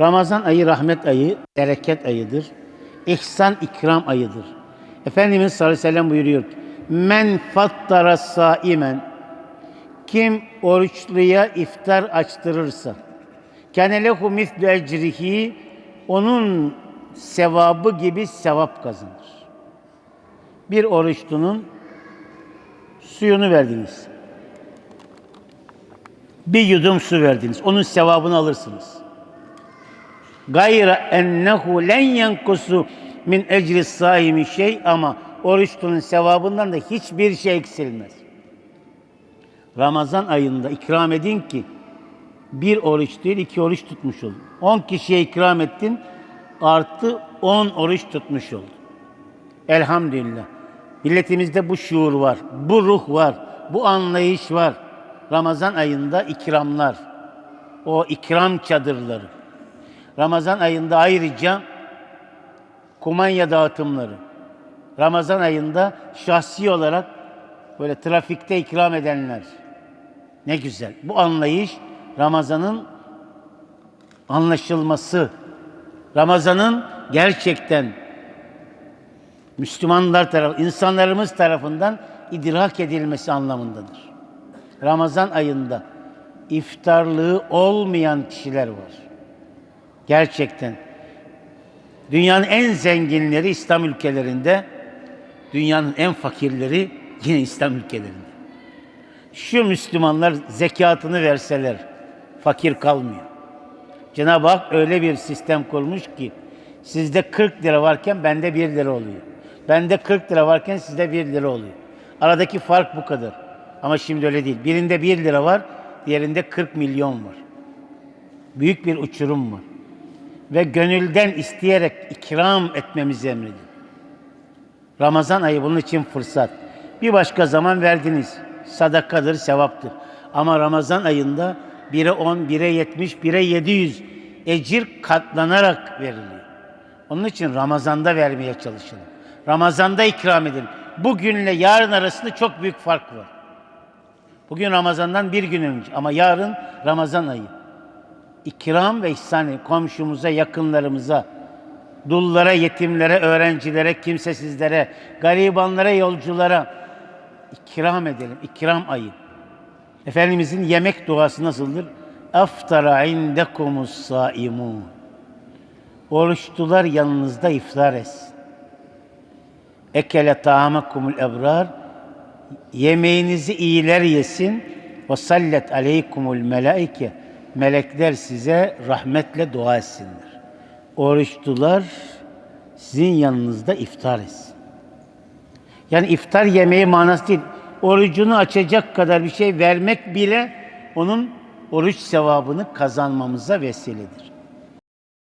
Ramazan ayı rahmet ayı, bereket ayıdır. İhsan ikram ayıdır. Efendimiz sallallahu aleyhi ve sellem buyuruyor ki, Men fattara saimen kim oruçluya iftar açtırırsa kâne lehu mislu ecrihi onun sevabı gibi sevap kazanır. Bir oruçlunun suyunu verdiniz. Bir yudum su verdiniz. Onun sevabını alırsınız. Gayra ennehu len yankusu min ecri saimi şey ama oruçlunun sevabından da hiçbir şey eksilmez. Ramazan ayında ikram edin ki bir oruç değil iki oruç tutmuş olun. On kişiye ikram ettin artı on oruç tutmuş oldun. Elhamdülillah. Milletimizde bu şuur var, bu ruh var, bu anlayış var. Ramazan ayında ikramlar, o ikram çadırları. Ramazan ayında ayrıca kumanya dağıtımları. Ramazan ayında şahsi olarak böyle trafikte ikram edenler. Ne güzel. Bu anlayış Ramazan'ın anlaşılması. Ramazan'ın gerçekten Müslümanlar tarafı, insanlarımız tarafından idrak edilmesi anlamındadır. Ramazan ayında iftarlığı olmayan kişiler var. Gerçekten. Dünyanın en zenginleri İslam ülkelerinde, dünyanın en fakirleri yine İslam ülkelerinde. Şu Müslümanlar zekatını verseler fakir kalmıyor. Cenab-ı Hak öyle bir sistem kurmuş ki sizde 40 lira varken bende 1 lira oluyor. Bende 40 lira varken sizde 1 lira oluyor. Aradaki fark bu kadar. Ama şimdi öyle değil. Birinde 1 lira var, diğerinde 40 milyon var. Büyük bir uçurum var. Ve gönülden isteyerek ikram etmemizi emrediyor. Ramazan ayı bunun için fırsat. Bir başka zaman verdiniz. Sadakadır, sevaptır. Ama Ramazan ayında 1'e 10, 1'e 70, 1'e 700 ecir katlanarak veriliyor. Onun için Ramazan'da vermeye çalışalım. Ramazan'da ikram edelim. Bugünle yarın arasında çok büyük fark var. Bugün Ramazan'dan bir gün önce ama yarın Ramazan ayı. İkram ve ihsan komşumuza, yakınlarımıza, dullara, yetimlere, öğrencilere, kimsesizlere, garibanlara, yolculara ikram edelim. İkram ayı. Efendimizin yemek duası nasıldır? Aftara indekumus saimun. Oruçlular yanınızda iftar etsin. Ekele taamakumul ebrar. Yemeğinizi iyiler yesin. Ve sallet aleykumul melaike. Melekler size rahmetle dua etsinler. Oruçlular sizin yanınızda iftar etsin. Yani iftar yemeği manası değil. Orucunu açacak kadar bir şey vermek bile onun oruç sevabını kazanmamıza vesiledir.